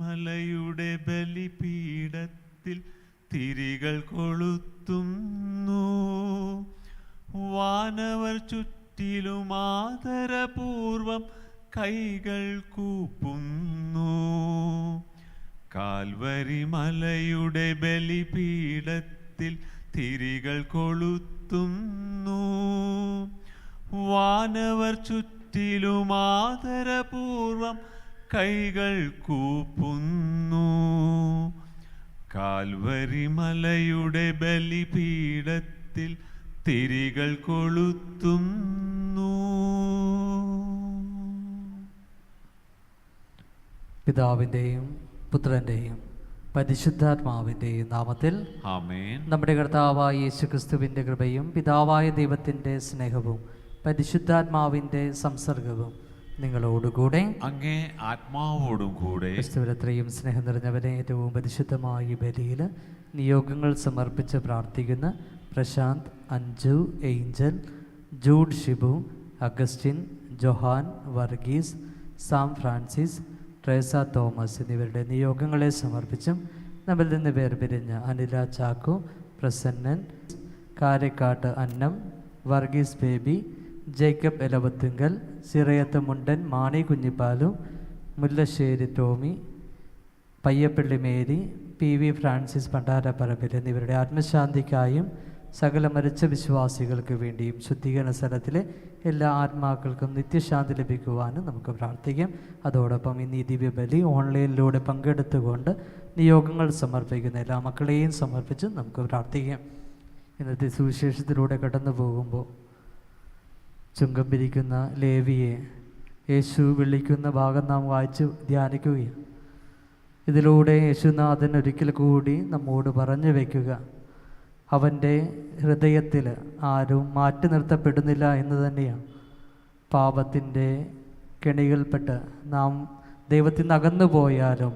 കാൽവരിമലയുടെ ബലിപീഠത്തിൽ തിരികൾ കൊളുത്തുന്നു. വാനവർ ചുറ്റിലും ആദരപൂർവം കൈകൾ കൂപ്പുന്നു. കാൽവരി മലയുടെ ബലിപീഠത്തിൽ തിരികൾ കൊളുത്തുന്നു. വാനവർ ചുറ്റിലും ആദരപൂർവം കൈകൾ കൂപ്പുന്നു. കാൽവരിമലയുടെ ബലിപീഠത്തിൽ തിരികൾ കൊളുത്തുന്നു. പിതാവിന്റെയും പുത്രന്റെയും പരിശുദ്ധാത്മാവിന്റെയും നാമത്തിൽ നമ്മുടെ കർത്താവായ യേശു ക്രിസ്തുവിന്റെ കൃപയും പിതാവായ ദൈവത്തിന്റെ സ്നേഹവും പരിശുദ്ധാത്മാവിന്റെ സംസർഗവും നിങ്ങളോടുകൂടെ. അങ്ങേ ആത്മാവോടും കൂടെ ക്രിസ്തുവിലത്രയും സ്നേഹം നിറഞ്ഞവരെ ഏറ്റവും പരിശുദ്ധമായ ബലിയിൽ നിയോഗങ്ങൾ സമർപ്പിച്ച് പ്രാർത്ഥിക്കുന്ന Prashanth Anju Angel Jude Shibu Augustine Johan Varghese Sam Francis Tresa Thomas എന്നിവരുടെ നിയോഗങ്ങളെ സമർപ്പിച്ചും നമ്മിൽ നിന്ന് വേർപിരിഞ്ഞ Anila Chakku Prasannan Karakkat Annam Varghese Baby Jacob Elavathungal Sirayath Mundan Mani Kunjippalu Mullassery Tommy Payyappilly Mary P V Francis Pandaraparambil എന്നിവരുടെ ആത്മശാന്തിക്കായും സകല മരിച്ച വിശ്വാസികൾക്ക് വേണ്ടിയും ശുദ്ധീകരണ സ്ഥലത്തിലെ എല്ലാ ആത്മാക്കൾക്കും നിത്യശാന്തി ലഭിക്കുവാനും നമുക്ക് പ്രാർത്ഥിക്കാം. അതോടൊപ്പം ഇന്ന് ഈ ദിവ്യബലി ഓൺലൈനിലൂടെ പങ്കെടുത്തുകൊണ്ട് നിയോഗങ്ങൾ സമർപ്പിക്കുന്ന എല്ലാ മക്കളെയും സമർപ്പിച്ച് നമുക്ക് പ്രാർത്ഥിക്കാം. ഇന്നത്തെ സുവിശേഷത്തിലൂടെ കടന്നു പോകുമ്പോൾ ചുങ്കം പിരിക്കുന്ന ലേവിയെ യേശു വിളിക്കുന്ന ഭാഗം നാം വായിച്ച് ധ്യാനിക്കുകയാണ്. ഇതിലൂടെ യേശുനാഥൻ ഒരിക്കൽ കൂടി നമ്മോട് പറഞ്ഞു വയ്ക്കുക അവന്റെ ഹൃദയത്തിൽ ആരും മാറ്റി നിർത്തപ്പെടുന്നില്ല എന്ന് തന്നെയാണ്. പാപത്തിന്റെ കെണികൾപ്പെട്ട് നാം ദൈവത്തിൽ നിന്ന് അകന്നു പോയാലും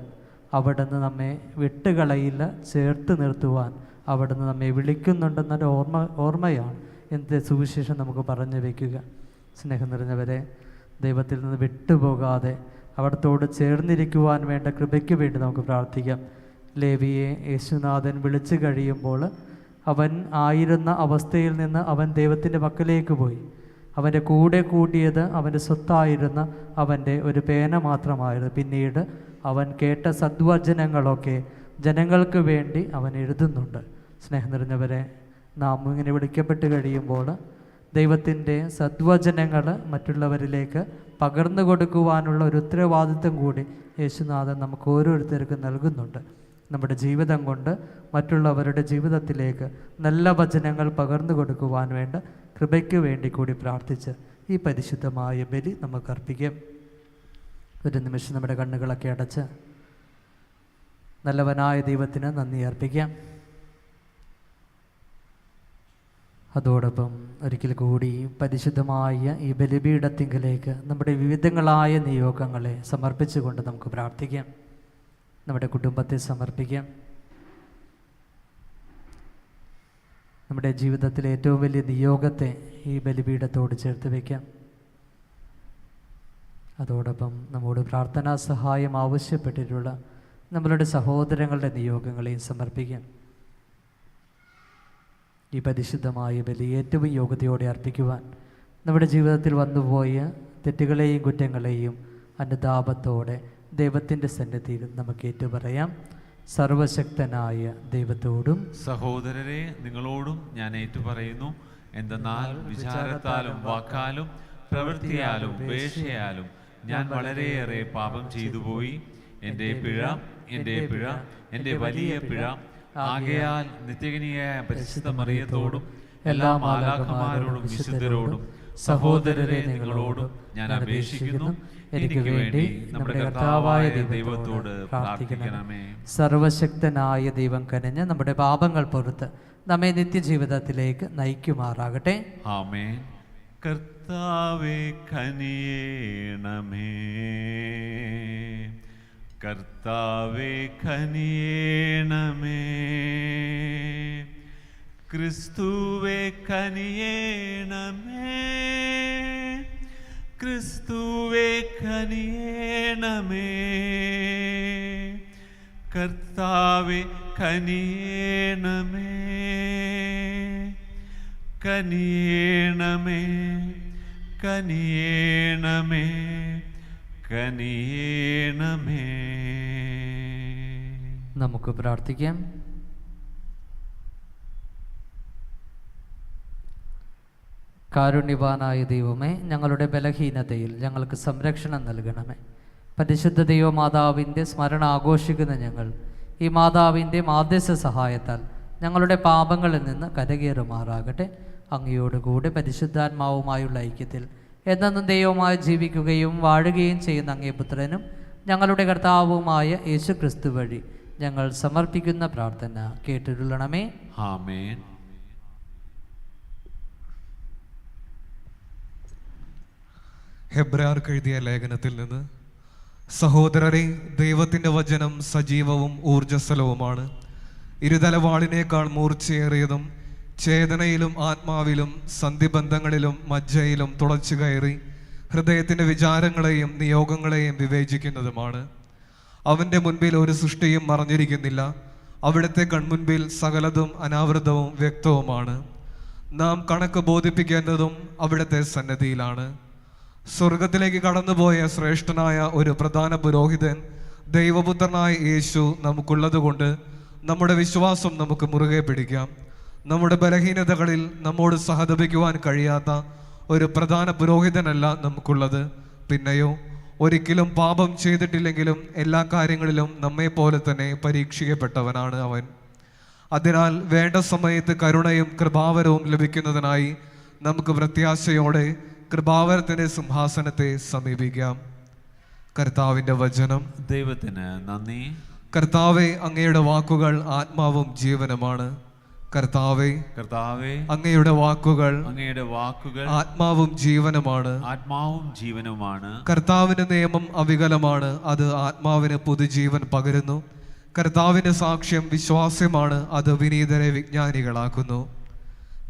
അവിടുന്ന് നമ്മെ വിട്ടുകളയില്ല ചേർത്ത് നിർത്തുവാൻ അവിടുന്ന് നമ്മെ വിളിക്കുന്നുണ്ടെന്നൊരു ഓർമ്മ ഓർമ്മയാണ്. ഇന്നത്തെ സുവിശേഷം നമുക്ക് പറഞ്ഞു വയ്ക്കുക. സ്നേഹം നിറഞ്ഞവരെ ദൈവത്തിൽ നിന്ന് വിട്ടുപോകാതെ അവിടത്തോട് ചേർന്നിരിക്കുവാൻ വേണ്ട കൃപയ്ക്ക് വേണ്ടി നമുക്ക് പ്രാർത്ഥിക്കാം. ലേവിയെ യേശുനാഥൻ വിളിച്ചു കഴിയുമ്പോൾ അവൻ ആയിരുന്ന അവസ്ഥയിൽ നിന്ന് അവൻ ദൈവത്തിന്റെ മക്കളിലേക്ക് പോയി. അവന്റെ കൂടെ കൂട്ടിയത് അവന്റെ സ്വത്തായിരുന്ന അവന്റെ ഒരു പേന മാത്രമായിരുന്നു. പിന്നീട് അവൻ കേട്ട സദ്വചനങ്ങളൊക്കെ ജനങ്ങൾക്ക് വേണ്ടി അവൻ എഴുതുന്നുണ്ട്. സ്നേഹം നിറഞ്ഞവരെ നാം ഇങ്ങനെ വിളിക്കപ്പെട്ട് കഴിയുമ്പോൾ ദൈവത്തിന്റെ സദ്വചനങ്ങൾ മറ്റുള്ളവരിലേക്ക് പകർന്നു കൊടുക്കുവാനുള്ള ഒരു ഉത്തരവാദിത്വം കൂടി യേശുനാഥൻ നമുക്ക് ഓരോരുത്തർക്കും നൽകുന്നുണ്ട്. നമ്മുടെ ജീവിതം കൊണ്ട് മറ്റുള്ളവരുടെ ജീവിതത്തിലേക്ക് നല്ല വചനങ്ങൾ പകർന്നു കൊടുക്കുവാൻ വേണ്ട കൃപയ്ക്ക് വേണ്ടി കൂടി പ്രാർത്ഥിച്ച് ഈ പരിശുദ്ധമായ ബലി നമുക്ക് അർപ്പിക്കാം. ഒരു നിമിഷം നമ്മുടെ കണ്ണുകളൊക്കെ അടച്ച് നല്ലവനായ ദൈവത്തിന് നന്ദി അർപ്പിക്കാം. അതോടൊപ്പം ഒരിക്കൽ കൂടി പരിശുദ്ധമായ ഈ ബലിപീഠത്തിങ്കിലേക്ക് നമ്മുടെ വിവിധങ്ങളായ നിയോഗങ്ങളെ സമർപ്പിച്ചുകൊണ്ട് നമുക്ക് പ്രാർത്ഥിക്കാം. നമ്മുടെ കുടുംബത്തെ സമർപ്പിക്കാം. നമ്മുടെ ജീവിതത്തിലെ ഏറ്റവും വലിയ നിയോഗത്തെ ഈ ബലിപീഠത്തോട് ചേർത്ത് വയ്ക്കാം അതോടൊപ്പം നമ്മോട് പ്രാർത്ഥനാ സഹായം ആവശ്യപ്പെട്ടിട്ടുള്ള നമ്മളുടെ സഹോദരങ്ങളുടെ നിയോഗങ്ങളെയും സമർപ്പിക്കാം. ഈ പരിശുദ്ധമായ ബലി ഏറ്റവും യോഗ്യതയോടെ അർപ്പിക്കുവാൻ നമ്മുടെ ജീവിതത്തിൽ വന്നുപോയ തെറ്റുകളെയും കുറ്റങ്ങളെയും അനുതാപത്തോടെ ദൈവത്തിന്റെ സന്നിധിയിൽ നമുക്ക് ഏറ്റുപറയാം. സർവശക്തനായ ദൈവത്തോടും സഹോദരരെ നിങ്ങളോടും ഞാൻ ഏറ്റുപറയുന്നു. എന്തെന്നാൽ വിചാരത്താലും വാക്കാലും പ്രവൃത്തിയാലും ഉപേക്ഷയാലും ഞാൻ വളരെയേറെ പാപം ചെയ്തു പോയി എന്റെ പിഴ എന്റെ പിഴ എന്റെ വലിയ പിഴ ആകയാൽ നിത്യഗനിയായ പരിശുദ്ധ മറിയത്തോടും എല്ലാ മാലാഖമാരോടും വിശുദ്ധരോടും സഹോദരരെ നിങ്ങളോടും ഞാൻ അപേക്ഷിക്കുന്നു. എനിക്ക് വേണ്ടി നമ്മുടെ കർത്താവായ ദൈവത്തോട് പ്രാർത്ഥിക്കണമേ. സർവശക്തനായ ദൈവം കനിഞ്ഞ് നമ്മുടെ പാപങ്ങൾ പുറത്ത് നമ്മെ നിത്യജീവിതത്തിലേക്ക് നയിക്കുമാറാകട്ടെ. ആമേൻ. കർത്താവേ കനിയേണമേ. കർത്താവെ കനിയേണമേ. ക്രിസ്തുവേ കനിയേണമേ. ക്രിസ്തുവേ കനിയേണമേ. കർത്താവേ കനിയേണമേ. കനിയേണമേ കനിയേണമേ. നമുക്ക് പ്രാർത്ഥിക്കാം. കാരുണ്യവാനായ ദൈവമേ ഞങ്ങളുടെ ബലഹീനതയിൽ ഞങ്ങൾക്ക് സംരക്ഷണം നൽകണമേ. പരിശുദ്ധ ദൈവമാതാവിന്റെ സ്മരണ ആഘോഷിക്കുന്ന ഞങ്ങൾ ഈ മാതാവിന്റെ മാധ്യസ്ഥ സഹായത്താൽ ഞങ്ങളുടെ പാപങ്ങളിൽ നിന്ന് കരകയറുമാറാകട്ടെ. അങ്ങയോടുകൂടെ പരിശുദ്ധാത്മാവുമായുള്ള ഐക്യത്തിൽ എന്നെന്നും ദൈവമായി ജീവിക്കുകയും വാഴുകയും ചെയ്യുന്ന അങ്ങേ പുത്രനും ഞങ്ങളുടെ കർത്താവുമായ യേശു ക്രിസ്തു വഴി ഞങ്ങൾ സമർപ്പിക്കുന്ന പ്രാർത്ഥന കേട്ടിരുള്ളണമേ ആമേൻ. ഹെബ്രാർക്ക് എഴുതിയ ലേഖനത്തിൽ നിന്ന് സഹോദരരെ ദൈവത്തിന്റെ വചനം സജീവവും ഊർജസ്വലവുമാണ് ഇരുതലവാളിനേക്കാൾ മൂർച്ചയേറിയതും ചേതനയിലും ആത്മാവിലും സന്ധിബന്ധങ്ങളിലും മജ്ജയിലും തുളച്ചു കയറി ഹൃദയത്തിന്റെ വിചാരങ്ങളെയും നിയോഗങ്ങളെയും വിവേചിക്കുന്നതുമാണ്. അവന്റെ മുൻപിൽ ഒരു സൃഷ്ടിയും മറഞ്ഞിരിക്കുന്നില്ല. അവിടുത്തെ കൺമുൻപിൽ സകലതും അനാവൃതവും വ്യക്തവുമാണ്. നാം കണക്ക് ബോധിപ്പിക്കേണ്ടതും അവിടുത്തെ സന്നദ്ധിയിലാണ് സ്വർഗത്തിലേക്ക് കടന്നുപോയ ശ്രേഷ്ഠനായ ഒരു പ്രധാന പുരോഹിതൻ ദൈവപുത്രനായ യേശു നമുക്കുള്ളതുകൊണ്ട് നമ്മുടെ വിശ്വാസം നമുക്ക് മുറുകെ പിടിക്കാം. നമ്മുടെ ബലഹീനതകളിൽ നമ്മോട് സഹതപിക്കുവാൻ കഴിയാത്ത ഒരു പ്രധാന പുരോഹിതനല്ല നമുക്കുള്ളത്. പിന്നെയോ ഒരിക്കലും പാപം ചെയ്തിട്ടില്ലെങ്കിലും എല്ലാ കാര്യങ്ങളിലും നമ്മെപ്പോലെ തന്നെ പരീക്ഷിക്കപ്പെട്ടവനാണ് അവൻ. അതിനാൽ വേണ്ട സമയത്ത് കരുണയും കൃപാവരവും ലഭിക്കുന്നതിനായി നമുക്ക് പ്രത്യാശയോടെ കൃപാവരത്തിന്റെ സിംഹാസനത്തെ സമീപിക്കാം. കർത്താവിന്റെ വചനം. ദൈവത്തിന് നന്ദി. കർത്താവെ അങ്ങയുടെ വാക്കുകൾ ആത്മാവും ജീവനുമാണ്. കർത്താവെ കർത്താവേ അങ്ങയുടെ വാക്കുകൾ അങ്ങയുടെ വാക്കുകൾ ആത്മാവും ജീവനുമാണ്. ആത്മാവും ജീവനുമാണ്. കർത്താവിന്റെ നിയമം അവികലമാണ്. അത് ആത്മാവിന് പുതുജീവൻ പകരുന്നു. കർത്താവിന്റെ സാക്ഷ്യം വിശ്വാസ്യമാണ്. അത് വിനീതരെ വിജ്ഞാനികളാക്കുന്നു.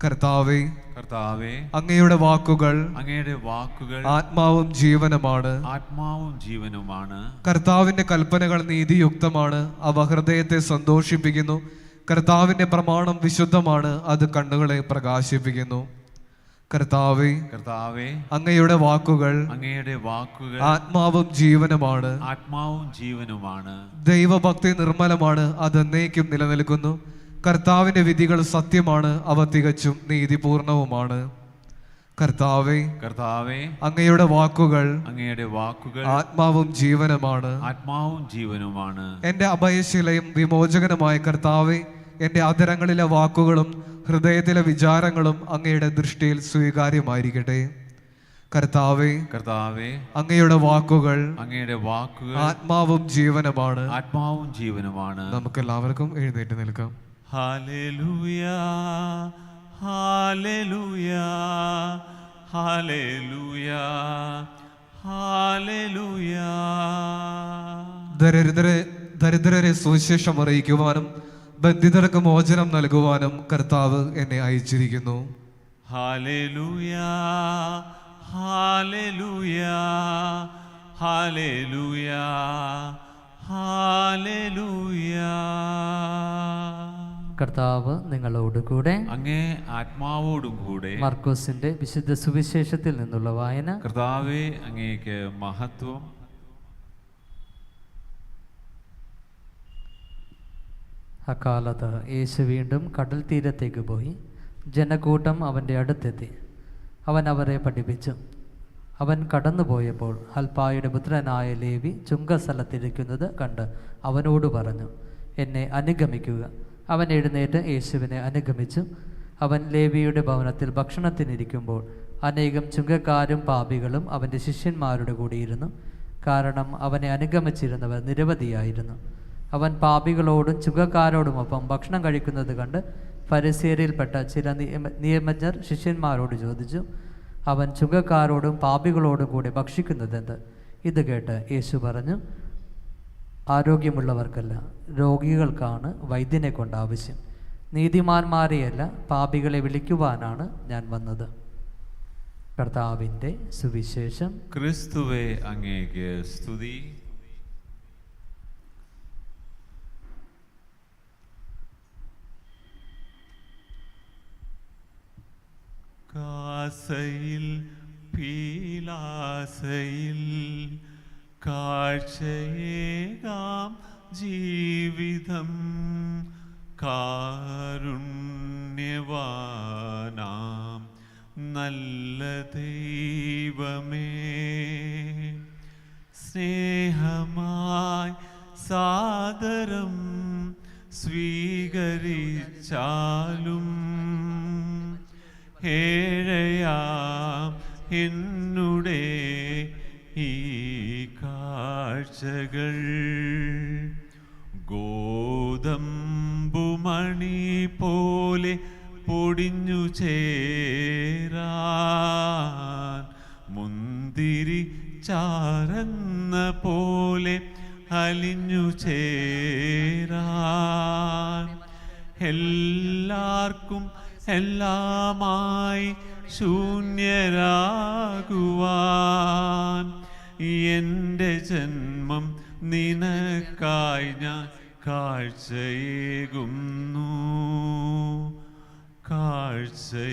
കർത്താവേ കർത്താവേ അങ്ങയുടെ വാക്കുകൾ അങ്ങയുടെ വാക്കുകൾ ആത്മാവും ജീവനുമാണ്. ആത്മാവും ജീവനുമാണ്. കർത്താവിന്റെ കൽപ്പനകൾ നീതിയുക്തമാണ്. അവ ഹൃദയത്തെ സന്തോഷിപ്പിക്കുന്നു. കർത്താവിന്റെ പ്രമാണം വിശുദ്ധമാണ്. അത് കണ്ണുകളെ പ്രകാശിപ്പിക്കുന്നു. കർത്താവേ കർത്താവേ അങ്ങയുടെ വാക്കുകൾ അങ്ങയുടെ വാക്കുകൾ ആത്മാവും ജീവനുമാണ്. ആത്മാവും ജീവനുമാണ്. ദൈവഭക്തി നിർമ്മലമാണ്. അത് എന്നേക്കും നിലനിൽക്കുന്നു. കർത്താവിന്റെ വിധികൾ സത്യമാണ്. അവ തികച്ചും നീതിപൂർണവുമാണ്. കർത്താവെ കർത്താവേ അങ്ങയുടെ വാക്കുകൾ അങ്ങയുടെ വാക്കുകൾ ആത്മാവും ജീവനുമാണ്. ആത്മാവും ജീവനുമാണ്. എന്റെ അഭയശിലയും വിമോചകനുമായ കർത്താവേ എന്റെ അതിരങ്ങളിലെ വാക്കുകളും ഹൃദയത്തിലെ വിചാരങ്ങളും അങ്ങയുടെ ദൃഷ്ടിയിൽ സ്വീകാര്യമായിരിക്കട്ടെ. കർത്താവേ കർത്താവേ അങ്ങയുടെ വാക്കുകൾ അങ്ങയുടെ വാക്കുകൾ ആത്മാവും ജീവനുമാണ്. ആത്മാവും ജീവനുമാണ്. നമുക്ക് എല്ലാവർക്കും എഴുന്നേറ്റ് നിൽക്കാം. Hallelujah Hallelujah, Hallelujah. ദരിദ്രരെ ദരിദ്രരെ സുവിശേഷം അറിയിക്കുവാനും ബന്ധിതർക്ക് മോചനം നൽകുവാനും കർത്താവ് എന്നെ അയച്ചിരിക്കുന്നു ഹല്ലേലൂയ ഹല്ലേലൂയ ഹല്ലേലൂയ ഹല്ലേലൂയ കർത്താവ് നിങ്ങളോട് കൂടെ. അങ്ങേ ആത്മാവോടും കൂടെ മർക്കോസിന്റെ വിശുദ്ധ സുവിശേഷത്തിൽ നിന്നുള്ള വായന. കർത്താവെ അങ്ങേക്ക് മഹത്വം. അക്കാലത്ത് യേശു വീണ്ടും കടൽ തീരത്തേക്ക് പോയി. ജനക്കൂട്ടം അവന്റെ അടുത്തെത്തി. അവൻ അവരെ പഠിപ്പിച്ചു. അവൻ കടന്നുപോയപ്പോൾ ഹൽപ്പായുടെ പുത്രനായ ലേവി ചുങ്കസ്ഥലത്തിരിക്കുന്നത് കണ്ട് അവനോട് പറഞ്ഞു എന്നെ അനുഗമിക്കുക. അവൻ എഴുന്നേറ്റ് യേശുവിനെ അനുഗമിച്ചു. അവൻ ലേവിയുടെ ഭവനത്തിൽ ഭക്ഷണത്തിനിരിക്കുമ്പോൾ അനേകം ചുങ്കക്കാരും പാപികളും അവന്റെ ശിഷ്യന്മാരുടെ കൂടിയിരുന്നു കാരണം അവനെ അനുഗമിച്ചിരുന്നവർ നിരവധിയായിരുന്നു. അവൻ പാപികളോടും ചുങ്കക്കാരോടുമൊപ്പം ഭക്ഷണം കഴിക്കുന്നത് കണ്ട് ഫരിസേരിയിൽപ്പെട്ട ചില നിയമ നിയമജ്ഞർ ശിഷ്യന്മാരോട് ചോദിച്ചു അവൻ ചുങ്കക്കാരോടും പാപികളോടും കൂടെ ഭക്ഷിക്കുന്നതെന്ത്? ഇത് കേട്ട് യേശു പറഞ്ഞു ആരോഗ്യമുള്ളവർക്കല്ല രോഗികൾക്കാണ് വൈദ്യനെ കൊണ്ട് ആവശ്യം. നീതിമാന്മാരെയല്ല പാപികളെ വിളിക്കുവാനാണ് ഞാൻ വന്നത്. കർത്താവിന്റെ സുവിശേഷം. ക്രിസ്തുവേ അങ്ങേക്ക് സ്തുതി. കാസയിൽ പീലാസയിൽ കാഴ്ചയേ ജീവിതം കാരുണ്യവാനാം. നല്ല ദൈവമേ സ്നേഹമായി സാദരം സ്വീകരിച്ചാലും ഏഴയാം ഈ കാഴ്ചകൾ. ഗോതമ്പുമണി പോലെ പൊടിഞ്ഞു ചേരാൻ മുന്തിരി ചാരന്ന പോലെ അലിഞ്ഞു ചേരാൻ. എല്ലാവർക്കും എല്ലാമായി ശൂന്യരാകുവാൻ. എന്റെ ജന്മം നിനക്കായി ഞാൻ കാഴ്ചയേകുന്നു. കാഴ്ചയേകുന്നു.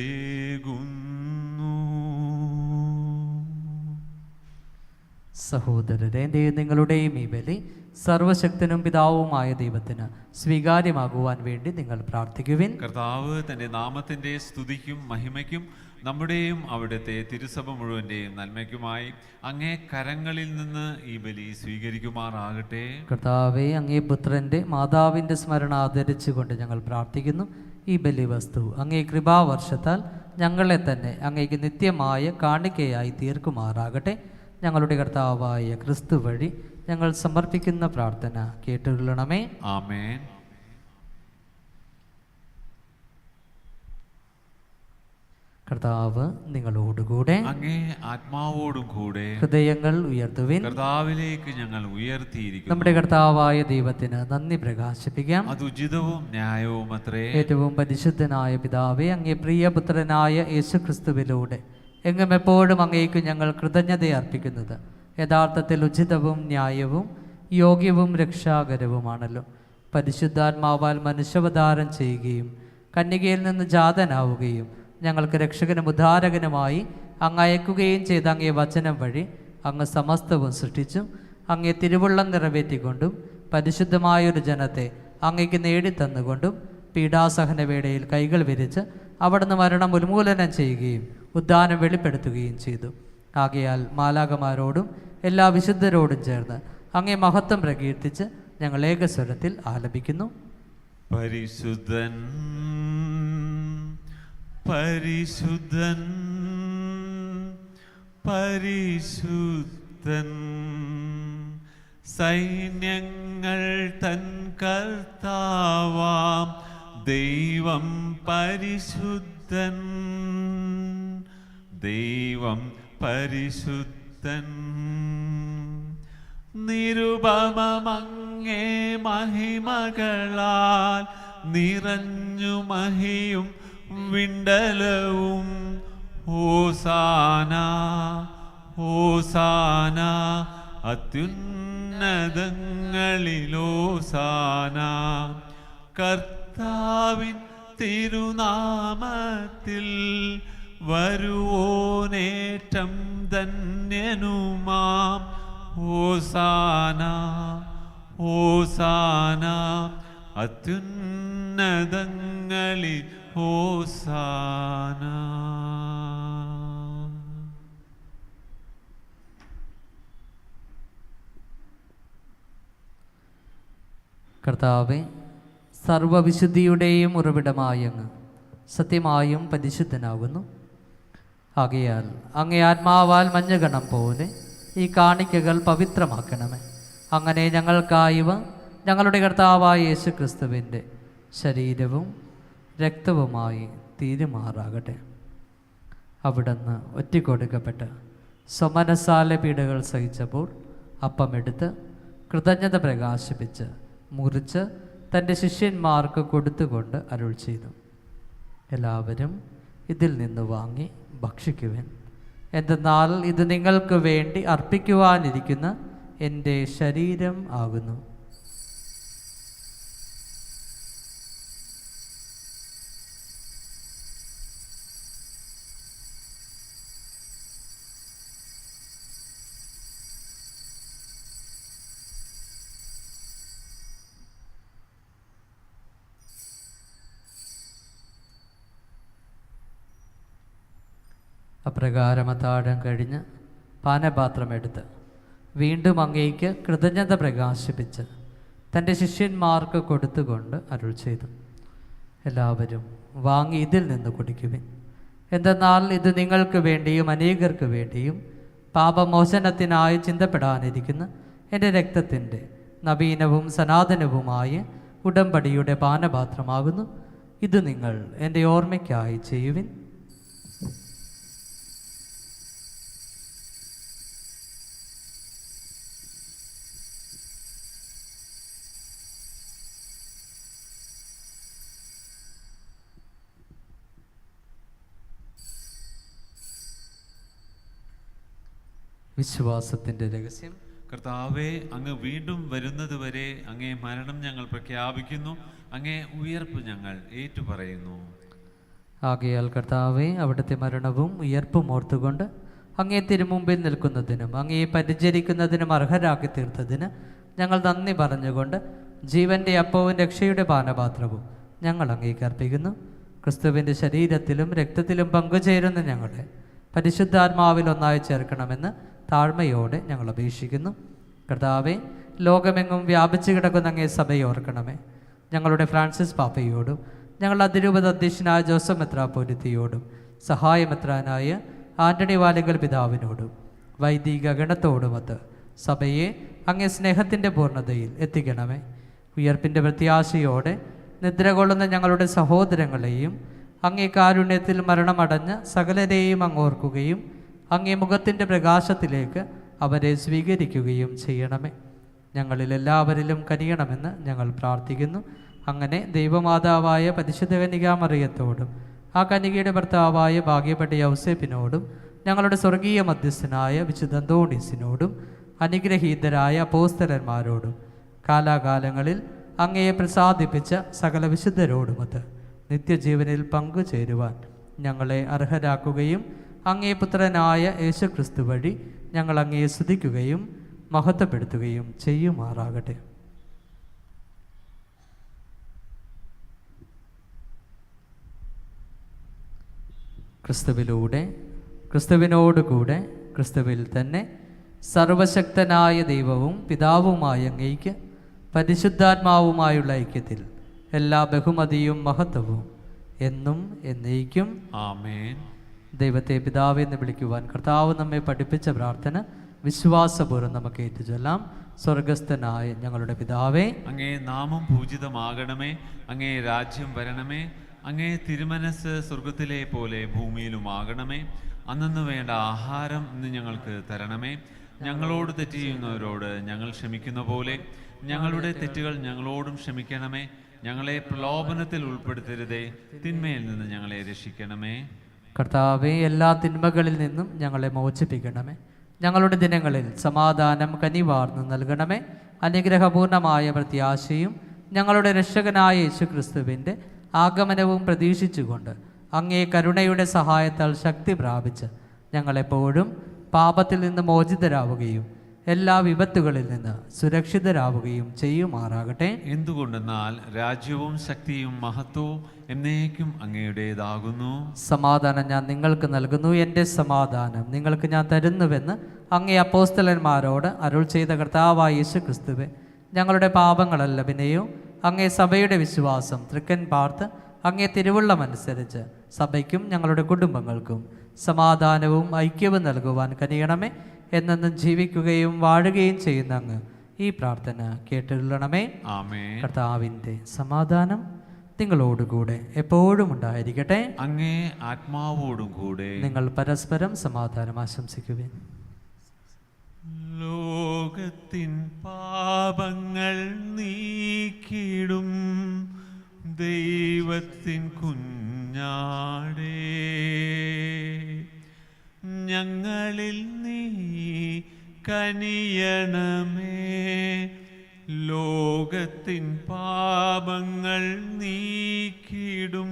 സഹോദരരെ ദൈവം നിങ്ങളുടെയും ഈ ബലി സർവശക്തനും പിതാവുമായ ദൈവത്തിന് സ്വീകാര്യമാകുവാൻ വേണ്ടി നിങ്ങൾ പ്രാർത്ഥിക്കുവിൻ. കർത്താവ് തന്റെ നാമത്തിന്റെ സ്തുതിക്കും മഹിമയ്ക്കും നമ്മുടെയും അവിടുത്തെ തിരുസഭ മുഴുവന്റെയും നന്മയ്ക്കുമായി അങ്ങേ കരങ്ങളിൽ നിന്ന് ഈ ബലി സ്വീകരിക്കുമാറാകട്ടെ. കർത്താവെ അങ്ങേ പുത്രന്റെ മാതാവിന്റെ സ്മരണ ആദരിച്ചുകൊണ്ട് ഞങ്ങൾ പ്രാർത്ഥിക്കുന്നു. ഈ ബലി വസ്തു അങ്ങേ കൃപാവർഷത്താൽ ഞങ്ങളെ തന്നെ അങ്ങേക്ക് നിത്യമായ കാണിക്കയായി തീർക്കുമാറാകട്ടെ. ഞങ്ങളുടെ കർത്താവായ ക്രിസ്തു വഴി ഞങ്ങൾ സമർപ്പിക്കുന്ന പ്രാർത്ഥന കേട്ടുകൊള്ളണമേ. ആമേൻ. കർത്താവ് നിങ്ങളോടുകൂടെ. അങ്ങേ ആത്മാവോടും കൂടെ ഹൃദയങ്ങൾ ഉയർത്തുവിൻ. കർത്താവിലേക്ക് ഞങ്ങൾ ഉയർത്തിയിരിക്കുന്നു. നമ്മുടെ കർത്താവായ ദൈവത്തിന് നന്ദി പ്രകാശിപ്പിക്കാം. അത് ഉചിതവും ന്യായവും അത്രേ. ഏറ്റവും പരിശുദ്ധനായ പിതാവേ അങ്ങേ പ്രിയപുത്രനായ യേശു ക്രിസ്തുവിലൂടെ എങ്ങും എപ്പോഴും അങ്ങേക്ക് ഞങ്ങൾ കൃതജ്ഞത അർപ്പിക്കുന്നത്. യഥാർത്ഥത്തിൽ ഉചിതവും ന്യായവും യോഗ്യവും രക്ഷാകരവുമാണല്ലോ. പരിശുദ്ധാത്മാവാൽ മനുഷ്യവതാരം ചെയ്യുകയും കന്യകയിൽ നിന്ന് ജാതനാവുകയും ഞങ്ങൾക്ക് രക്ഷകനും ഉദ്ധാരകനുമായി അങ്ങ് അയക്കുകയും ചെയ്ത അങ്ങേ വചനം വഴി അങ്ങ് സമസ്തവും സൃഷ്ടിച്ചും അങ്ങേ തിരുവള്ളം നിറവേറ്റിക്കൊണ്ടും പരിശുദ്ധമായൊരു ജനത്തെ അങ്ങയ്ക്ക് നേടിത്തന്നുകൊണ്ടും പീഡാസഹന വേടയിൽ കൈകൾ വിരിച്ച് അവിടുന്ന് മരണം ഉന്മൂലനം ചെയ്യുകയും ഉദ്ധാനം വെളിപ്പെടുത്തുകയും ചെയ്തു. ആകയാൽ മാലാകമാരോടും എല്ലാ വിശുദ്ധരോടും ചേർന്ന് അങ്ങേ മഹത്വം പ്രകീർത്തിച്ച് ഞങ്ങൾ ഏകസ്വരത്തിൽ ആലപിക്കുന്നു. പരിശുദ്ധൻ പരിശുദ്ധൻ പരിശുദ്ധൻ. സൈന്യങ്ങൾ തൻ കർത്താവാം ദൈവം പരിശുദ്ധൻ. ദൈവം പരിശുദ്ധൻ. നിരുപമങ്ങേ മഹിമകളാൽ നിറഞ്ഞു മഹിയും വിണ്ടലവും ഓസാന ഓസാന അത്യുന്നതങ്ങളിലോസാന. കർത്താവിൻ തിരുനാമത്തിൽ വരുവോനേറ്റം ധന്യനുമാം. ഓസാന ഓസാന അത്യുന്നതങ്ങളിൽ ഓസാന കർത്താവെ സർവവിശുദ്ധിയുടെയും ഉറവിടമായങ്ങ് സത്യമായും പരിശുദ്ധനാകുന്നു ആകയാൽ അങ്ങേ ആത്മാവാൽ മഞ്ഞഗണം പോലെ ഈ കാണിക്കകൾ പവിത്രമാക്കണമേ. അങ്ങനെ ഞങ്ങൾക്കായവ ഞങ്ങളുടെ കർത്താവായ യേശു ക്രിസ്തുവിന്റെ ശരീരവും രക്തവുമായി തീരുമാറാകട്ടെ. അവിടുന്ന് ഒറ്റിക്കൊടുക്കപ്പെട്ട് സ്വമനസാല പീഡകൾ സഹിച്ചപ്പോൾ അപ്പമെടുത്ത് കൃതജ്ഞത പ്രകാശിപ്പിച്ച് മുറിച്ച് തന്റെ ശിഷ്യന്മാർക്ക് കൊടുത്തുകൊണ്ട് അരുൾ ചെയ്തു. എല്ലാവരും ഇതിൽ നിന്ന് വാങ്ങി ഭക്ഷിക്കുവൻ. എന്തെന്നാൽ ഇത് നിങ്ങൾക്ക് വേണ്ടി അർപ്പിക്കുവാനിരിക്കുന്ന എന്റെ ശരീരം ആകുന്നു. അപ്രകാരം അത്താഴം കഴിഞ്ഞ് പാനപാത്രമെടുത്ത് വീണ്ടും അങ്ങേക്ക് കൃതജ്ഞത പ്രകാശിപ്പിച്ച് തന്റെ ശിഷ്യന്മാർക്ക് കൊടുത്തുകൊണ്ട് അരുൾ ചെയ്തു. എല്ലാവരും വാങ്ങി ഇതിൽ നിന്ന് കുടിക്കുവിൻ. എന്തെന്നാൽ ഇത് നിങ്ങൾക്ക് വേണ്ടിയും അനേകർക്ക് വേണ്ടിയും പാപമോചനത്തിനായി ചിന്തപ്പെടാനിരിക്കുന്ന എന്റെ രക്തത്തിന്റെ നവീനവും സനാതനവുമായ ഉടമ്പടിയുടെ പാനപാത്രമാകുന്നു. ഇത് നിങ്ങൾ എന്റെ ഓർമ്മയ്ക്കായി ചെയ്യുവിൻ. വിശ്വാസത്തിന്റെ രഹസ്യം. കർത്താവെ അങ്ങ് വീണ്ടും വരുന്നത് വരെ അങ്ങേ മരണം ഞങ്ങൾ പ്രഖ്യാപിക്കുന്നു. അങ്ങേ ഉയർപ്പ് ഞങ്ങൾ ഏറ്റുപറയുന്നു. ആകയാൽ കർത്താവെ അവിടുത്തെ മരണവും ഉയർപ്പും ഓർത്തുകൊണ്ട് അങ്ങേ തിരുമുമ്പിൽ നിൽക്കുന്നതിനും അങ്ങയെ പരിചരിക്കുന്നതിനും അർഹരാക്കി തീർത്തതിന് ഞങ്ങൾ നന്ദി പറഞ്ഞുകൊണ്ട് ജീവന്റെ അപ്പവും രക്ഷയുടെ പാനപാത്രവും ഞങ്ങൾ അങ്ങേക്ക് അർപ്പിക്കുന്നു. ക്രിസ്തുവിന്റെ ശരീരത്തിലും രക്തത്തിലും പങ്കുചേരുന്ന ഞങ്ങളെ പരിശുദ്ധാത്മാവിൽ ഒന്നായി ചേർക്കണമെന്ന് താഴ്മയോടെ ഞങ്ങൾ അപേക്ഷിക്കുന്നു. കർത്താവെ ലോകമെങ്ങും വ്യാപിച്ചു കിടക്കുന്ന അങ്ങേ സഭയെ ഓർക്കണമേ. ഞങ്ങളുടെ ഫ്രാൻസിസ് പാപ്പയോടും ഞങ്ങളുടെ അതിരൂപത അധ്യക്ഷനായ ജോസഫ് മെത്രാപ്പൊലിത്തിയോടും സഹായമെത്രാനായ ആന്റണി വാലികൽ പിതാവിനോടും വൈദിക ഗണത്തോടുമൊത്ത് സഭയെ അങ്ങേ സ്നേഹത്തിന്റെ പൂർണതയിൽ എത്തിക്കണമേ. ഉയർപ്പിന്റെ പ്രത്യാശയോടെ നിദ്ര കൊള്ളുന്ന ഞങ്ങളുടെ സഹോദരങ്ങളെയും അങ്ങേ കാരുണ്യത്തിൽ മരണമടഞ്ഞ സകലരെയും അങ്ങോർക്കുകയും അങ്ങേ മുഖത്തിന്റെ പ്രകാശത്തിലേക്ക് അവരെ സ്വീകരിക്കുകയും ചെയ്യണമേ. ഞങ്ങളിൽ എല്ലാവരിലും കനിയണമെന്ന് ഞങ്ങൾ പ്രാർത്ഥിക്കുന്നു. അങ്ങനെ ദൈവമാതാവായ പരിശുദ്ധ കനികാമറിയത്തോടും ആ കനികയുടെ ഭർത്താവായ ഭാഗ്യപ്പെട്ട യൗസേപ്പിനോടും ഞങ്ങളുടെ സ്വർഗീയ മധ്യസ്ഥനായ വിശുദ്ധ അന്തോണീസിനോടും അനുഗ്രഹീതരായ അപ്പോസ്തലന്മാരോടും കാലാകാലങ്ങളിൽ അങ്ങയെ പ്രസാദിപ്പിച്ച സകല വിശുദ്ധരോടുമത്. നിത്യജീവനിൽ പങ്കുചേരുവാൻ ഞങ്ങളെ അർഹരാക്കുകയും അങ്ങേ പുത്രനായ യേശുക്രിസ്തു വഴി ഞങ്ങൾ അങ്ങയെ സ്തുതിക്കുകയും മഹത്വപ്പെടുത്തുകയും ചെയ്യുമാറാകട്ടെ. ക്രിസ്തുവിലൂടെ ക്രിസ്തുവിനോടുകൂടെ ക്രിസ്തുവിൽ തന്നെ സർവശക്തനായ ദൈവവും പിതാവുമായ അങ്ങയ്ക്ക് പരിശുദ്ധാത്മാവുമായുള്ള ഐക്യത്തിൽ എല്ലാ ബഹുമതിയും മഹത്വവും എന്നും എന്നേക്കും ആമേൻ. ദൈവത്തെ പിതാവെന്ന് വിളിക്കുവാൻ കർത്താവ് നമ്മെ പഠിപ്പിച്ച പ്രാർത്ഥന വിശ്വാസപൂർവം നമുക്ക് ഏറ്റുചൊല്ലാം. സ്വർഗസ്ഥനായ ഞങ്ങളുടെ പിതാവേ. അങ്ങേ നാമം പൂജിതമാകണമേ. അങ്ങേ രാജ്യം വരണമേ. അങ്ങേ തിരുമനസ് സ്വർഗത്തിലെ പോലെ ഭൂമിയിലുമാകണമേ. അന്നു വേണ്ട ആഹാരം ഇന്ന് ഞങ്ങൾക്ക് തരണമേ. ഞങ്ങളോട് തെറ്റ് ചെയ്യുന്നവരോട് ഞങ്ങൾ ക്ഷമിക്കുന്ന പോലെ. ഞങ്ങളുടെ തെറ്റുകൾ ഞങ്ങളോടും ക്ഷമിക്കണമേ. ഞങ്ങളെ പ്രലോഭനത്തിൽ ഉൾപ്പെടുത്തരുതേ. തിന്മയിൽ നിന്ന് ഞങ്ങളെ രക്ഷിക്കണമേ. കർത്താവെ എല്ലാ തിന്മകളിൽ നിന്നും ഞങ്ങളെ മോചിപ്പിക്കണമേ. ഞങ്ങളുടെ ദിനങ്ങളിൽ സമാധാനം കനിവാർന്ന് നൽകണമേ. അനുഗ്രഹപൂർണമായ പ്രത്യാശയും ഞങ്ങളുടെ രക്ഷകനായ യേശുക്രിസ്തുവിന്റെ ആഗമനവും പ്രതീക്ഷിച്ചുകൊണ്ട് അങ്ങേ കരുണയുടെ സഹായത്താൽ ശക്തി പ്രാപിച്ച് ഞങ്ങളെപ്പോഴും പാപത്തിൽ നിന്ന് മോചിതരാവുകയും എല്ലാ വിപത്തുകളിൽ നിന്ന് സുരക്ഷിതരാവുകയും ചെയ്യുമാറാകട്ടെ. എന്തുകൊണ്ടെന്നാൽ രാജ്യവും ശക്തിയും മഹത്വവും എന്നേക്കും അങ്ങയുടേതാകുന്നു. സമാധാനം ഞാൻ നിങ്ങൾക്ക് നൽകുന്നു. എന്റെ സമാധാനം നിങ്ങൾക്ക് ഞാൻ തരുന്നുവെന്ന് അങ്ങേ അപ്പോസ്തലന്മാരോട് അരുൾ ചെയ്ത കർത്താവായ യേശു ക്രിസ്തുവെ ഞങ്ങളുടെ പാപങ്ങളല്ല പിന്നെയോ? അങ്ങേ സഭയുടെ വിശ്വാസം തൃക്കൻ പാർത്ത് അങ്ങേ തിരുവുള്ളമനുസരിച്ച് സഭയ്ക്കും ഞങ്ങളുടെ കുടുംബങ്ങൾക്കും സമാധാനവും ഐക്യവും നൽകുവാൻ കനിയണമേ. എന്നെന്നും ജീവിക്കുകയും വാഴുകയും ചെയ്യുന്ന അങ്ങ് ഈ പ്രാർത്ഥന ആമേൻ. കർത്താവിന്റെ സമാധാനം നിങ്ങളോടുകൂടെ എപ്പോഴും ഉണ്ടായിരിക്കട്ടെ. അങ്ങേ ആത്മാവോടും കൂടെ നിങ്ങൾ പരസ്പരം സമാധാനം ആശംസിക്കുവിൻ. ലോകത്തിൻ പാപങ്ങൾ നീക്കിടും ദൈവത്തിൻ കുഞ്ഞാടേ. ഞങ്ങളിൽ കനിയണമേ. ലോകത്തിൻ പാപങ്ങൾ നീക്കിടും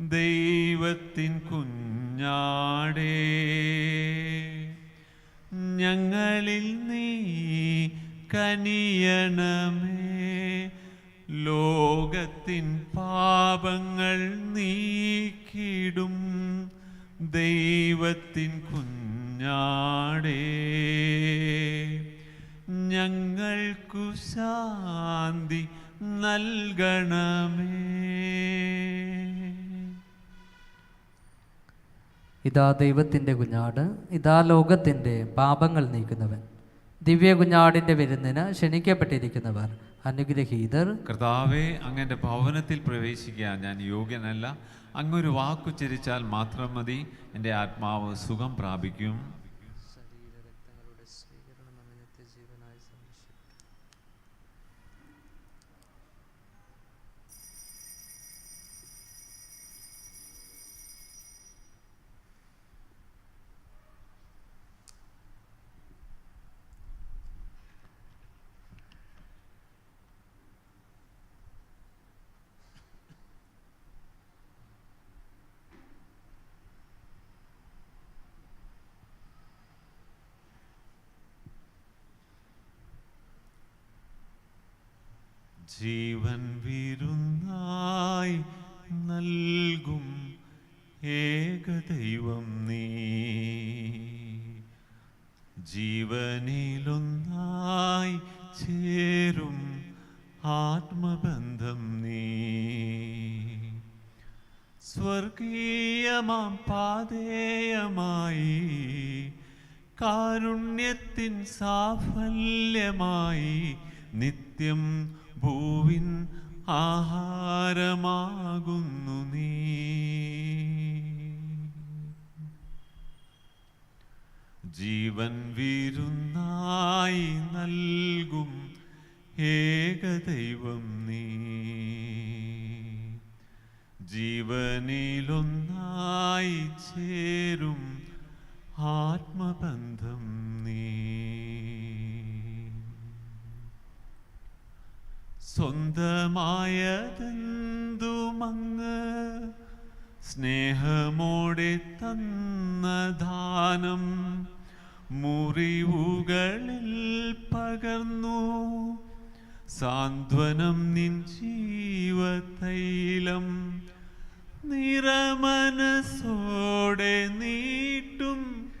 ദൈവത്തിൻ കുഞ്ഞാടേ. ഞങ്ങളിൽ നീ കനിയണമേ. ലോകത്തിൻ പാപങ്ങൾ നീക്കിടും ദൈവത്തിൻ ദൈവത്തിൻ കുഞ്ഞാടേ ഞങ്ങൾക്കു ശാന്തി നൽകണമേ. ഇതാ ദൈവത്തിന്റെ കുഞ്ഞാട് ഇതാ ലോകത്തിന്റെ പാപങ്ങൾ നീക്കുന്നവൻ. ദിവ്യ കുഞ്ഞാടിന്റെ വിരുന്നിന് ക്ഷണിക്കപ്പെട്ടിരിക്കുന്നവർ അനുഗ്രഹീതർ. കർത്താവെ അങ്ങന്റെ ഭവനത്തിൽ പ്രവേശിക്കാൻ ഞാൻ യോഗ്യനല്ല. അങ്ങൊരു വാക്കുച്ചരിച്ചാൽ മാത്രം മതി. എന്റെ ആത്മാവ് സുഖം പ്രാപിക്കും ജീവൻ വിരുന്നായി നൽകും ഏകദൈവം നീ ജീവനിലൊന്നായി ചേരും ആത്മബന്ധം നീ. സ്വർഗീയമാം പാതേയമായി കാരുണ്യത്തിൻ സാഫല്യമായി നിത്യം ഭൂവിൻ ആഹാരമാകുന്നു നീ. ജീവൻ വീരുന്നായി നൽകും ഏകദൈവം നീ. ജീവനിലൊന്നായി ചേരും ആത്മബന്ധം നീ. സ്വന്തമായതെന്തുമങ്ങ് സ്നേഹമോടെ തന്ന ദാനം മുറിവുകളിൽ പകർന്നു. സാന്ത്വനം നിൻ ജീവതൈലം നിറമനസോടെ നീട്ടും.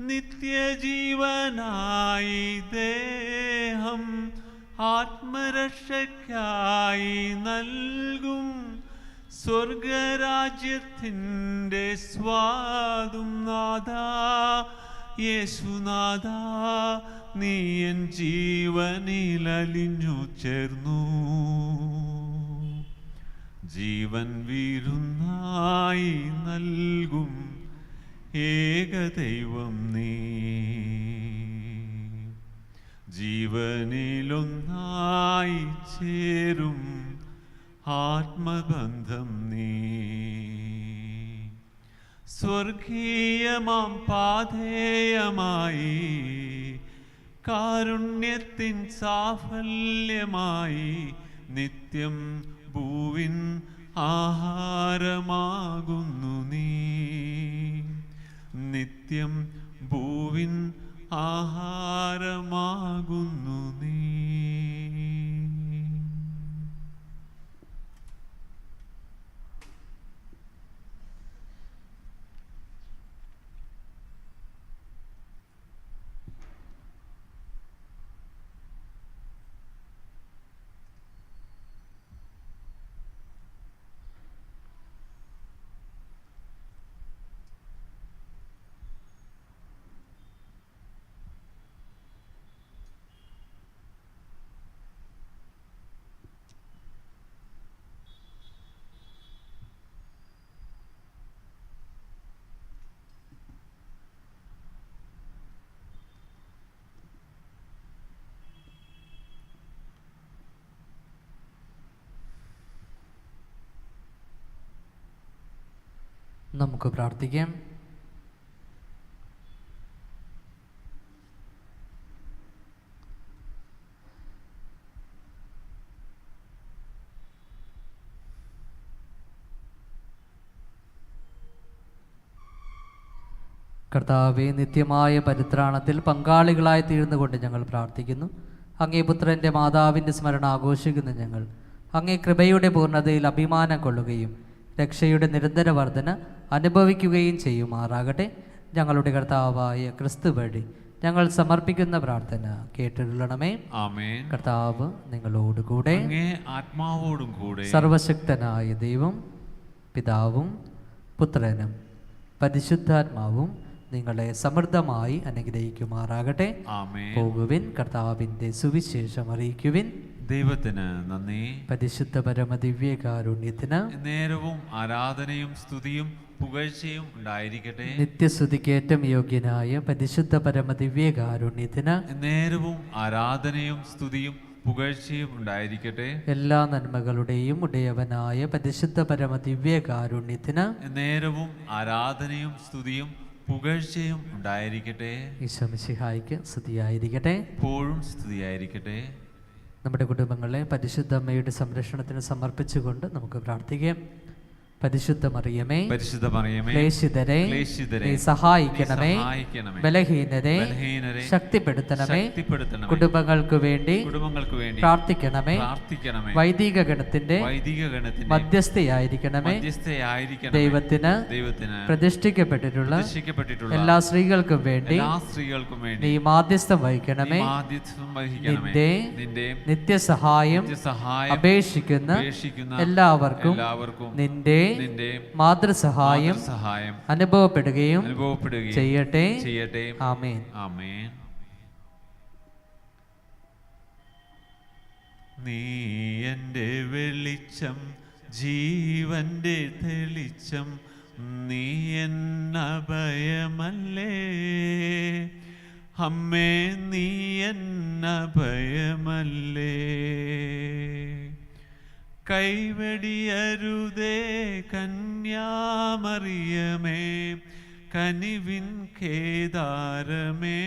നിത്യജീവനായി ദേഹം ആത്മരക്ഷയ്ക്കായി നൽകും. സ്വർഗരാജ്യത്തിന്റെ സ്വാദും നാഥ യേശുനാഥ നീ എൻ ജീവനിൽ അലിഞ്ഞു ചേർന്നു. ജീവൻ വീരുന്നായി നൽകും ഏകദൈവം നീ. ജീവനിലൊന്നായി ചേരും ആത്മബന്ധം സ്വർഗീയമാം പാധേയമായി. കാരുണ്യത്തിൻ സാഫല്യമായി നിത്യം ഭൂവിൻ ആഹാരമാകുന്നു നീ. നിത്യം ഭൂവിൻ ആഹാരമാകുന്നു നീ. നമുക്ക് പ്രാർത്ഥിക്കാം. കർത്താവെ നിത്യമായ പരിത്രാണത്തിൽ പങ്കാളികളായി തീർന്നുകൊണ്ട് ഞങ്ങൾ പ്രാർത്ഥിക്കുന്നു. അങ്ങേ പുത്രന്റെ മാതാവിന്റെ സ്മരണ ആഘോഷിക്കുന്ന ഞങ്ങൾ. അങ്ങേ കൃപയുടെ പൂർണതയിൽ അഭിമാനം കൊള്ളുകയും രക്ഷയുടെ നിരന്തര വർധന അനുഭവിക്കുകയും ചെയ്യുമാറാകട്ടെ. ഞങ്ങളുടെ കർത്താവായ ക്രിസ്തു വഴി ഞങ്ങൾ സമർപ്പിക്കുന്ന പ്രാർത്ഥന ആമേൻ. കർത്താവ് നിങ്ങളോടുകൂടെ. ആത്മാവോടും കൂടെ. സർവശക്തനായ ദൈവം പിതാവും പുത്രനും പരിശുദ്ധാത്മാവും നിങ്ങളെ സമൃദ്ധമായി അനുഗ്രഹിക്കുമാറാകട്ടെ. പോകുവിൻ കർത്താവിന്റെ സുവിശേഷം അറിയിക്കുവിൻ. ദൈവത്തിന് നന്ദി. പരിശുദ്ധ പരമദിവ്യകാരുണ്യത്തിന് നേരവും ആരാധനയും സ്തുതിയും പുകഴ്ചയും ഉണ്ടായിരിക്കട്ടെ. നിത്യസ്തുതിക്കേറ്റം യോഗ്യനായ പരിശുദ്ധ പരമദിവ്യകാരുണ്യത്തിന് നേരവും ആരാധനയും സ്തുതിയും പുകഴ്ചയും ഉണ്ടായിരിക്കട്ടെ. എല്ലാ നന്മകളുടെയും ഉടയവനായ പരിശുദ്ധ പരമദിവ്യകാരുണ്യത്തിന് നേരവും ആരാധനയും സ്തുതിയും പുകഴ്ചയും ഉണ്ടായിരിക്കട്ടെ. ഈശോമിശിഹായിക്ക് സ്തുതിയായിരിക്കട്ടെ. എപ്പോഴും സ്തുതിയായിരിക്കട്ടെ. നമ്മുടെ കുടുംബങ്ങളെ പരിശുദ്ധ അമ്മയുടെ സംരക്ഷണത്തിന് സമർപ്പിച്ചുകൊണ്ട് നമുക്ക് പ്രാർത്ഥിക്കാം. പരിശുദ്ധ മറിയമേ പരിശുദ്ധ മറിയമേ ക്ലേശിതരെ ക്ലേശിതരെ സഹായിക്കണമേ. ബലഹീനരെ ബലഹീനരെ ശക്തിപ്പെടുത്തണമേ ശക്തിപ്പെടുത്തണമേ. കുടുംബങ്ങൾക്ക് വേണ്ടി കുടുംബങ്ങൾക്ക് വേണ്ടി പ്രാർത്ഥിക്കണമേ പ്രാർത്ഥിക്കണമേ വൈദിക ഗണത്തിന്റെ വൈദിക ഗണത്തിന്റെ മധ്യസ്ഥയായിരിക്കണമേ മധ്യസ്ഥയായിരിക്കണം ദൈവത്തിന് ദൈവത്തിന് പ്രതിഷ്ഠിക്കപ്പെട്ടിട്ടുള്ള പ്രതിഷ്ഠിക്കപ്പെട്ടിട്ടുള്ള എല്ലാ സ്ത്രീകൾക്കും വേണ്ടി എല്ലാ സ്ത്രീകൾക്കും വേണ്ടി നീ മാധ്യസ്ഥം വഹിക്കണമേ മാധ്യസ്ഥം വഹിക്കണമേ നിന്റെ നിന്റെ നിത്യസഹായം സഹായം അപേക്ഷിക്കുന്ന അപേക്ഷിക്കുന്ന എല്ലാവർക്കും എല്ലാവർക്കും നിന്റെ നിന്റെ മാതൃസഹായം സഹായം അനുഭവപ്പെടുകയും അനുഭവപ്പെടുകയും ചെയ്യട്ടെ. ചെയ്യട്ടെ. ആമേൻ. ആമേൻ. നീ എന്റെ വെളിച്ചം ജീവന്റെ തെളിച്ചം നീ എന്നഭയമല്ലേ അമ്മേ നീ എന്നഭയമല്ലേ കൈവടിയരുതേ കന്യാമറിയമേ കനിവിൻ കേദാരമേ.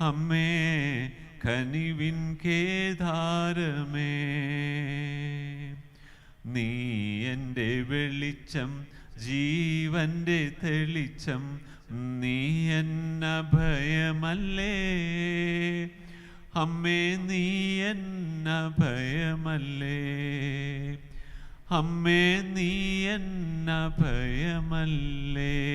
അമ്മേ കനിവിൻ കേദാരമേ. നീ എന്റെ വെളിച്ചം ജീവന്റെ തെളിച്ചം നീ എന്ന ഭയമല്ലേ. അമ്മേ നീ എന്ന ഭയമല്ലേ? അമ്മേ നീ എന്ന ഭയമല്ലേ?